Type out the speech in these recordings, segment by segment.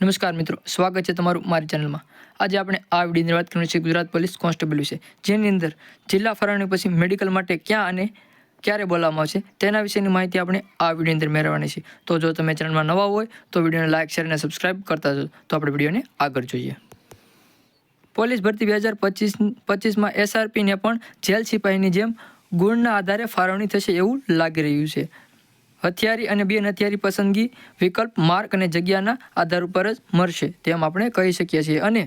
નમસ્કાર મિત્રો, સ્વાગત છે તમારું મારી ચેનલમાં. આજે આપણે આ વિડીયોની વાત કરવાની છે ગુજરાત પોલીસ કોન્સ્ટેબલ વિશે, જેની અંદર જિલ્લા ફરાણી પછી મેડિકલ માટે ક્યાં અને ક્યારે બોલાવવામાં આવશે, તેના વિશેની માહિતી આપણે આ વિડીયોની અંદર મેળવવાની છે. તો જો તમે ચેનલમાં નવા હોય, તો વિડીયોને લાઇક શેર અને સબસ્ક્રાઇબ કરતા જો તો આપણે વિડીયોને આગળ જોઈએ. પોલીસ ભરતી બે હજાર પચીસ, પચીસમાં એસઆરપીને પણ જેલ સિપાહીની જેમ ગુણના આધારે ફાળવણી થશે એવું લાગી રહ્યું છે. હથિયારી અને બિન હથિયારી પસંદગી વિકલ્પ માર્ક અને જગ્યાના આધાર ઉપર જ મળશે તેમ આપણે કહી શકીએ છીએ. અને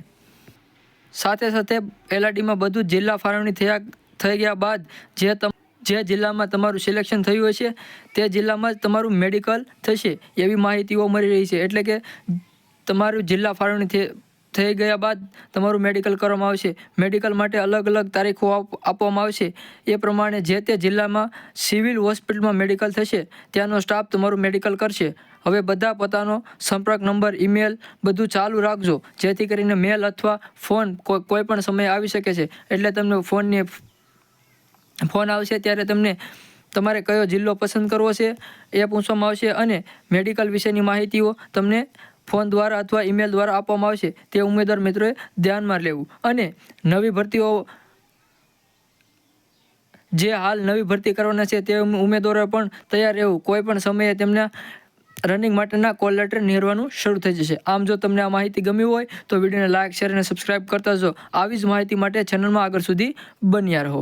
સાથે સાથે એલઆરડીમાં બધું જિલ્લા ફાળવણી થયા, થઈ ગયા બાદ જે જે જિલ્લામાં તમારું સિલેક્શન થયું હશે, તે જિલ્લામાં જ તમારું મેડિકલ થશે એવી માહિતીઓ મળી રહી છે. એટલે કે તમારું જિલ્લા ફાળવણી થઈ ગયા બાદ તમારું મેડિકલ કરવામાં આવશે. મેડિકલ માટે અલગ અલગ તારીખો આપવામાં આવશે. એ પ્રમાણે જે તે જિલ્લામાં સિવિલ હોસ્પિટલમાં મેડિકલ થશે, ત્યાંનો સ્ટાફ તમારું મેડિકલ કરશે. હવે બધા પોતાનો સંપર્ક નંબર ઈમેલ બધું ચાલુ રાખજો. જેથી કરીને મેલ અથવા ફોન કોઈ પણ સમયે આવી શકે છે. એટલે તમને ફોનની ફોન આવશે ત્યારે તમને તમારે કયો જિલ્લો પસંદ કરવો છે એ પૂછવામાં આવશે અને મેડિકલ વિશેની માહિતીઓ તમને ફોન દ્વારા અથવા ઈમેલ દ્વારા આપવામાં આવશે તે ઉમેદવાર મિત્રોએ ધ્યાનમાં લેવું. અને નવી ભરતીઓ જે હાલ નવી ભરતી કરવાના છે તે ઉમેદવારો પણ તૈયાર રહેવું. કોઈ પણ સમયે તેમના રનિંગ માટેના કોલ લેટર નિહરવાનું શરૂ થઈ જશે. આમ જો તમને આ માહિતી ગમી હોય તો વિડીયોને લાઇક, શેર અને સબસ્ક્રાઇબ કરતા જો આવી જ માહિતી માટે ચેનલમાં આગળ સુધી બન્યા રહો.